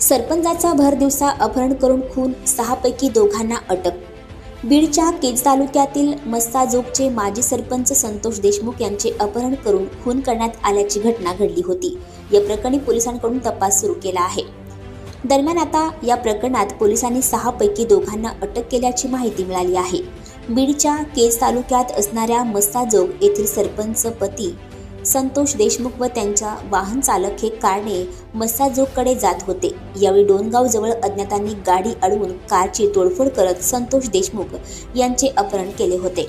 सरपंचाचा भर दिवसा अपहरण करून खून सहापैकी दोघांना अटक. बीडच्या केज तालुक्यातील मस्ताजोगचे माजी सरपंच संतोष देशमुख यांचे अपहरण करून खून करण्यात आल्याची घटना घडली होती. या प्रकरणी पोलिसांकडून तपास सुरू केला आहे. दरम्यान आता या प्रकरणात पोलिसांनी सहापैकी दोघांना अटक केल्याची माहिती मिळाली आहे. बीडच्या केज तालुक्यात असणाऱ्या मस्ताजोग येथील सरपंच पती संतोष देशमुख व त्यांच्या वाहन चालक हे कारने मस्साजोगकडे जात होते. यावेळी डोनगाव जवळ अज्ञातांनी गाडी अडवून कारची तोडफोड करत संतोष देशमुख यांचे अपहरण केले होते.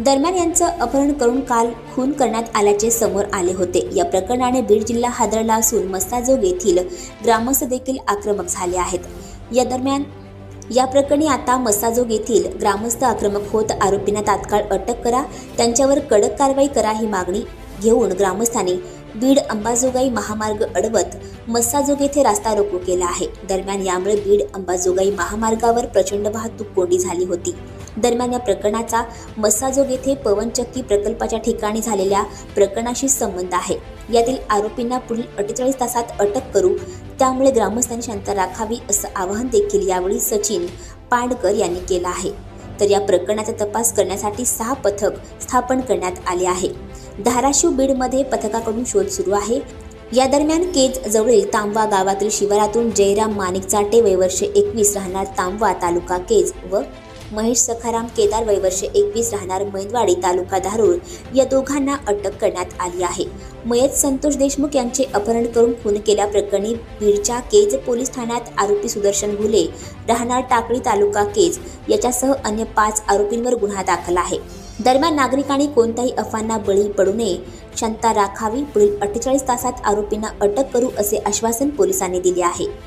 दरम्यान यांचं अपहरण करून काल खून करण्यात आल्याचे समोर आले होते. या प्रकरणाने बीड जिल्हा हादरला असून मस्ताजोग येथील ग्रामस्थ देखील आक्रमक झाले आहेत. या दरम्यान या प्रकरणी आता मस्साजोग येथील ग्रामस्थ आक्रमक होत आरोपींना तात्काळ अटक करा त्यांच्यावर कडक कारवाई करा ही मागणी घेऊन ग्रामस्थांनी बीड अंबाजोगाई महामार्ग अडवत मस्साजोग येथे रास्ता रोको केला आहे. दरम्यान यामुळे बीड अंबाजोगाई महामार्गावर प्रचंड वाहतूक कोंडी झाली होती. दरम्यान या प्रकरणाचा मस्साजोग येथे पवनचक्की प्रकल्पाच्या ठिकाणी झालेल्या प्रकरणाशी संबंध आहे. यातील आरोपींना पुढील अठ्ठेचाळीस तासात अटक करू त्यामुळे ग्रामस्थांनी शांत राखावी असं आवाहन देखील यावेळी सचिन पांडकर यांनी केलं आहे. तर या प्रकरणाचा तपास करण्यासाठी सहा पथक स्थापन करण्यात आले आहे. धाराशिव बीडमध्ये पथकाकडून शोध सुरू आहे. या दरम्यान केज जवळील तांबवा गावातील शिवारातून जयराम माणिक चाटे वयवर्ष एकवीस राहणार तांबवा तालुका केज व महेश सखाराम केदार वयवर्ष एकवीस राहणार मैदवाडी तालुका धारूळ या दोघांना अटक करण्यात आली आहे. मयत संतोष देशमुख यांचे अपहरण करून खून केल्याप्रकरणी बीडच्या केज पोलीस ठाण्यात आरोपी सुदर्शन घुले राहणार टाकळी तालुका केज याच्यासह अन्य पाच आरोपींवर गुन्हा दाखल आहे. दरम्यान नागरिकांनी कोणत्याही अफवांना बळी पडू नये शांतता राखावी पुढील अठ्ठेचाळीस तासात आरोपींना अटक करू असे आश्वासन पोलिसांनी दिले आहे.